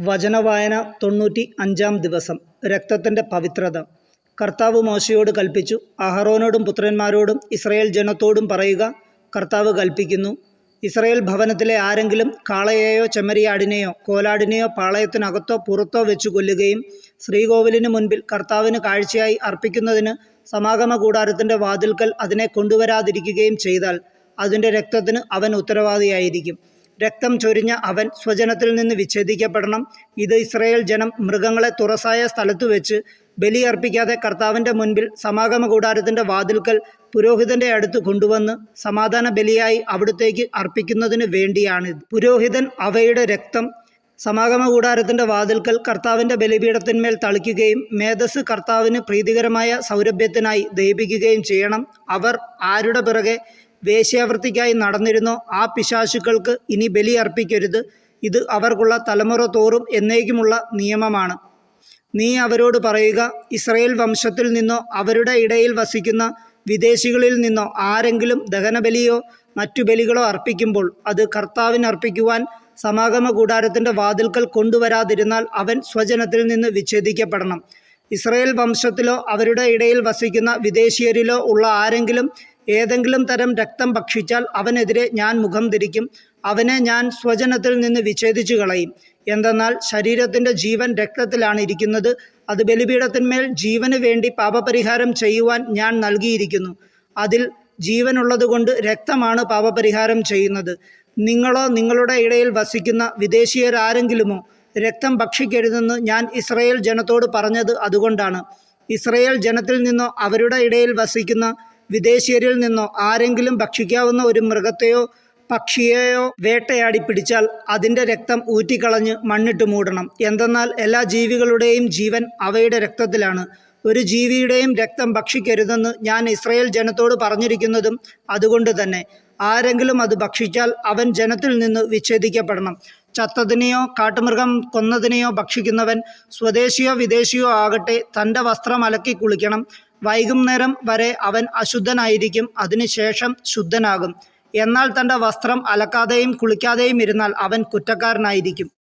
വചനവായന തൊണ്ണൂറ്റി അഞ്ചാം ദിവസം. രക്തത്തിന്റെ പവിത്രത. കർത്താവ് മോശയോട് കൽപ്പിച്ചു. അഹറോനോടും പുത്രന്മാരോടും ഇസ്രയേൽ ജനത്തോടും പറയുക കർത്താവ് കൽപ്പിക്കുന്നു. ഇസ്രയേൽ ഭവനത്തിലെ ആരെങ്കിലും കാളയെയോ ചെമ്മരിയാടിനെയോ കോലാടിനെയോ പാളയത്തിനകത്തോ പുറത്തോ വെച്ച് കൊല്ലുകയും ശ്രീകോവിലിന് മുൻപിൽ കർത്താവിന് കാഴ്ചയായി അർപ്പിക്കുന്നതിന് സമാഗമ കൂടാരത്തിന്റെ വാതിൽക്കൽ അതിനെ കൊണ്ടുവരാതിരിക്കുകയും ചെയ്താൽ അതിന്റെ രക്തത്തിന് അവൻ ഉത്തരവാദിയായിരിക്കും. രക്തം ചൊരിഞ്ഞ അവൻ സ്വജനത്തിൽ നിന്ന് വിച്ഛേദിക്കപ്പെടണം. ഇത് ഇസ്രയേൽ ജനം മൃഗങ്ങളെ തുറസായ സ്ഥലത്തു വെച്ച് ബലിയർപ്പിക്കാതെ കർത്താവിന്റെ മുൻപിൽ സമാഗമ കൂടാരത്തിന്റെ വാതിൽക്കൽ പുരോഹിതന്റെ അടുത്ത് കൊണ്ടുവന്ന് സമാധാന ബലിയായി അവിടുത്തേക്ക് അർപ്പിക്കുന്നതിന് വേണ്ടിയാണിത്. പുരോഹിതൻ അവയുടെ രക്തം സമാഗമ കൂടാരത്തിന്റെ വാതിൽക്കൽ കർത്താവിന്റെ ബലിപീഠത്തിന്മേൽ തളിക്കുകയും മേധസ് കർത്താവിന് പ്രീതികരമായ സൗരഭ്യത്തിനായി ദയിപ്പിക്കുകയും ചെയ്യണം. അവർ ആരുടെ പിറകെ വേശ്യാവൃത്തിക്കായി നടന്നിരുന്നോ. ആ പിശാശുക്കൾക്ക് ഇനി ബലി അർപ്പിക്കരുത്. ഇത് അവർക്കുള്ള തലമുറ തോറും എന്നേക്കുമുള്ള നിയമമാണ്. നീ അവരോട് പറയുക ഇസ്രയേൽ വംശത്തിൽ നിന്നോ അവരുടെ ഇടയിൽ വസിക്കുന്ന വിദേശികളിൽ നിന്നോ ആരെങ്കിലും ദഹനബലിയോ മറ്റു ബലികളോ അർപ്പിക്കുമ്പോൾ അത് കർത്താവിന് അർപ്പിക്കുവാൻ സമാഗമ കൂടാരത്തിന്റെ വാതിൽക്കൽ കൊണ്ടുവരാതിരുന്നാൽ അവൻ സ്വജനത്തിൽ നിന്ന് വിച്ഛേദിക്കപ്പെടണം. ഇസ്രയേൽ വംശത്തിലോ അവരുടെ ഇടയിൽ വസിക്കുന്ന വിദേശീയരിലോ ഉള്ള ആരെങ്കിലും ഏതെങ്കിലും തരം രക്തം ഭക്ഷിച്ചാൽ അവനെതിരെ ഞാൻ മുഖം തിരിക്കും അവനെ ഞാൻ സ്വജനത്തിൽ നിന്ന് വിച്ഛേദിച്ചു കളയും. എന്തെന്നാൽ ശരീരത്തിന്റെ ജീവൻ രക്തത്തിലാണ് ഇരിക്കുന്നത്. അത് ബലിപീഠത്തിന്മേൽ ജീവന് വേണ്ടി പാപപരിഹാരം ചെയ്യുവാൻ ഞാൻ നൽകിയിരിക്കുന്നു. അതിൽ ജീവനുള്ളതുകൊണ്ട് രക്തമാണ് പാപപരിഹാരം ചെയ്യുന്നത്. നിങ്ങളോ നിങ്ങളുടെ ഇടയിൽ വസിക്കുന്ന വിദേശീയരാരെങ്കിലുമോ രക്തം ഭക്ഷിക്കരുതെന്ന് ഞാൻ ഇസ്രയേൽ ജനത്തോട് പറഞ്ഞത് അതുകൊണ്ടാണ്. ഇസ്രയേൽ ജനത്തിൽ നിന്നോ അവരുടെ ഇടയിൽ വസിക്കുന്ന വിദേശീയരിൽ നിന്നോ ആരെങ്കിലും ഭക്ഷിക്കാവുന്ന ഒരു മൃഗത്തെയോ പക്ഷിയെയോ വേട്ടയാടി പിടിച്ചാൽ അതിന്റെ രക്തം ഊറ്റിക്കളഞ്ഞ് മണ്ണിട്ട് മൂടണം. എന്തെന്നാൽ എല്ലാ ജീവികളുടെയും ജീവൻ അവയുടെ രക്തത്തിലാണ്. ഒരു ജീവിയുടെയും രക്തം ഭക്ഷിക്കരുതെന്ന് ഞാൻ ഇസ്രയേൽ ജനത്തോട് പറഞ്ഞിരിക്കുന്നതും അതുകൊണ്ട് തന്നെ. ആരെങ്കിലും അത് ഭക്ഷിച്ചാൽ അവൻ ജനത്തിൽ നിന്ന് വിച്ഛേദിക്കപ്പെടണം. ചത്തതിനെയോ കാട്ടുമൃഗം കൊന്നതിനെയോ ഭക്ഷിക്കുന്നവൻ സ്വദേശിയോ വിദേശിയോ ആകട്ടെ തന്റെ വസ്ത്രം അലക്കി കുളിക്കണം. വൈകുന്നേരം വരെ അവൻ അശുദ്ധനായിരിക്കും. അതിനുശേഷം ശുദ്ധനാകും. എന്നാൽ തന്റെ വസ്ത്രം അലക്കാതെയും കുളിക്കാതെയും ഇരുന്നാൽ അവൻ കുറ്റക്കാരനായിരിക്കും.